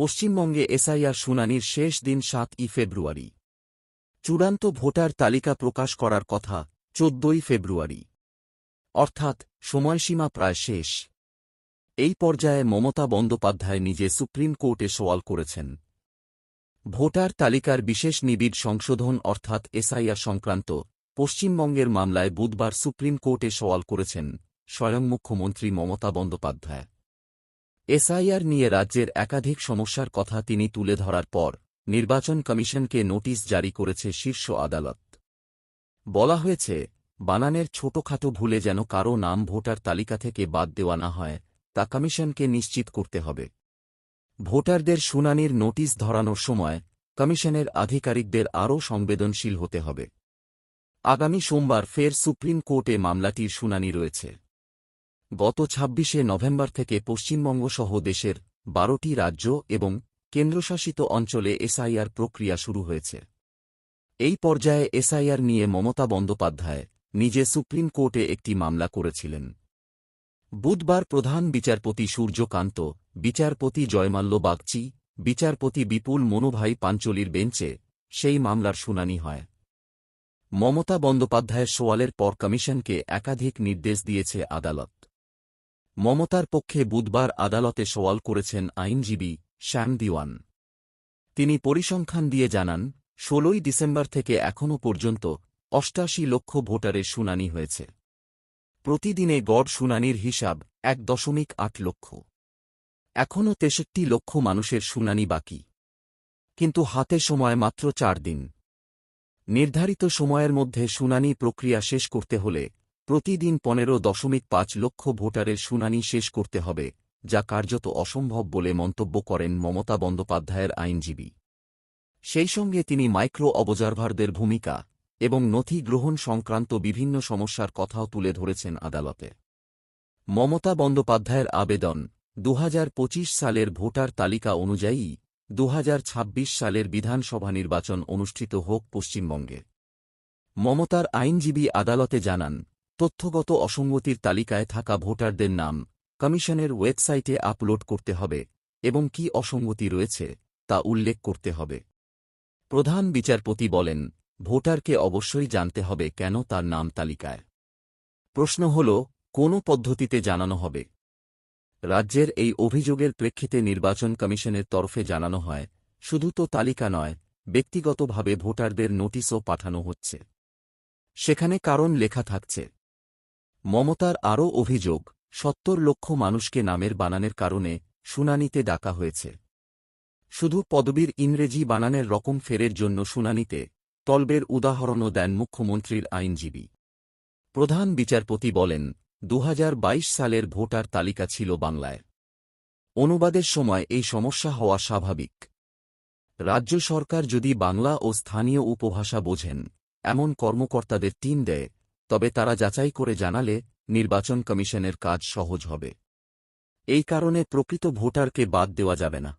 পশ্চিমবঙ্গে এসআইআর শুনানির শেষ দিন সাতই ফেব্রুয়ারি। চূড়ান্ত ভোটার তালিকা প্রকাশ করার কথা চোদ্দই ফেব্রুয়ারি। অর্থাৎ সময়সীমা প্রায় শেষ। এই পর্যায়ে মমতা বন্দ্যোপাধ্যায় নিজে সুপ্রিম কোর্টে সওয়াল করেছেন। ভোটার তালিকার বিশেষ নিবিড় সংশোধন অর্থাৎ এসআইআর সংক্রান্ত পশ্চিমবঙ্গের মামলায় বুধবার সুপ্রিম কোর্টে সওয়াল করেছেন স্বয়ং মুখ্যমন্ত্রী মমতা বন্দ্যোপাধ্যায়। এসআইআর নিয়ে রাজ্যের একাধিক সমস্যার কথা তিনি তুলে ধরার পর, নির্বাচন কমিশনকে নোটিশ জারি করেছে শীর্ষ আদালত। বলা হয়েছে, বানানের ছোটখাটো ভুলে যেন কারও নাম ভোটার তালিকা থেকে বাদ দেওয়া না হয়, তা কমিশনকে নিশ্চিত করতে হবে। ভোটারদের শুনানির নোটিশ ধরানোর সময়, কমিশনের আধিকারিকদের আরও সংবেদনশীল হতে হবে। আগামী সোমবার ফের সুপ্রিম কোর্টে মামলাটির শুনানি রয়েছে। গত ছাব্বিশে নভেম্বর থেকে পশ্চিমবঙ্গ সহ দেশের বারোটি রাজ্য এবং কেন্দ্রশাসিত অঞ্চলে এসআইআর প্রক্রিয়া শুরু হয়েছে। এই পর্যায়ে এসআইআর নিয়ে মমতা বন্দ্যোপাধ্যায় নিজে সুপ্রিম কোর্টে একটি মামলা করেছিলেন। বুধবার প্রধান বিচারপতি সূর্যকান্ত, বিচারপতি জয়মাল্য বাগচি, বিচারপতি বিপুল মনোভাই পাঞ্চলির বেঞ্চে সেই মামলার শুনানি হয়। মমতা বন্দ্যোপাধ্যায়ের সোয়ালের পর কমিশনকে একাধিক নির্দেশ দিয়েছে আদালত। মমতার পক্ষে বুধবার আদালতে সওয়াল করেছেন আইনজীবী শ্যাম দিওয়ান। তিনি পরিসংখ্যান দিয়ে জানান, ষোলোই ডিসেম্বর থেকে এখনও পর্যন্ত অষ্টাশি লক্ষ ভোটারের শুনানি হয়েছে। প্রতিদিনে গড় শুনানির হিসাব এক দশমিক আট লক্ষ। এখনও তেষট্টি লক্ষ মানুষের শুনানি বাকি। কিন্তু হাতে সময় মাত্র চার দিন। নির্ধারিত সময়ের মধ্যে শুনানি প্রক্রিয়া শেষ করতে হলে প্রতিদিন পনেরো দশমিক পাঁচ লক্ষ ভোটারের শুনানি শেষ করতে হবে, যা কার্যত অসম্ভব বলে মন্তব্য করেন মমতা বন্দ্যোপাধ্যায়ের আইনজীবী। সেই সঙ্গে তিনি মাইক্রো অবজারভারদের ভূমিকা এবং নথি গ্রহণ সংক্রান্ত বিভিন্ন সমস্যার কথাও তুলে ধরেছেন আদালতে। মমতা বন্দ্যোপাধ্যায়ের আবেদন দুহাজার পঁচিশ সালের ভোটার তালিকা অনুযায়ী দুহাজার ছাব্বিশ সালের বিধানসভা নির্বাচন অনুষ্ঠিত হোক পশ্চিমবঙ্গে। মমতার আইনজীবী আদালতে জানান তথ্যগত অসঙ্গতির তালিকায় থাকা ভোটারদের নাম, কমিশনের ওয়েবসাইটে আপলোড করতে হবে এবং কি অসঙ্গতি রয়েছে তা উল্লেখ করতে হবে। প্রধান বিচারপতি বলেন, ভোটারকে অবশ্যই জানতে হবে কেন তার নাম তালিকায়। প্রশ্ন হল, কোন পদ্ধতিতে জানানো হবে? রাজ্যের এই অভিযোগের প্রেক্ষিতে নির্বাচন কমিশনের তরফে জানানো হয়, শুধু তো তালিকা নয়, ব্যক্তিগতভাবে ভোটারদের নোটিশও পাঠানো হচ্ছে। সেখানে কারণ লেখা থাকছে। মমতার আরও অভিযোগ, সত্তর লক্ষ মানুষকে নামের বানানের কারণে শুনানিতে ডাকা হয়েছে। শুধু পদবীর ইংরেজি বানানের রকম ফেরের জন্য শুনানিতে তলবের উদাহরণও দেন মুখ্যমন্ত্রীর আইনজীবী। প্রধান বিচারপতি বলেন দু হাজার বাইশ সালের ভোটার তালিকা ছিল বাংলায়। অনুবাদের সময় এই সমস্যা হওয়া স্বাভাবিক। রাজ্য সরকার যদি বাংলা ও স্থানীয় উপভাষা বোঝেন, এমন কর্মকর্তাদের টিম দেয় তবে তারা যাচাই করে জানালে নির্বাচন কমিশনের কাজ সহজ হবে। এই কারণে প্রকৃত ভোটারকে বাদ দেওয়া যাবে না।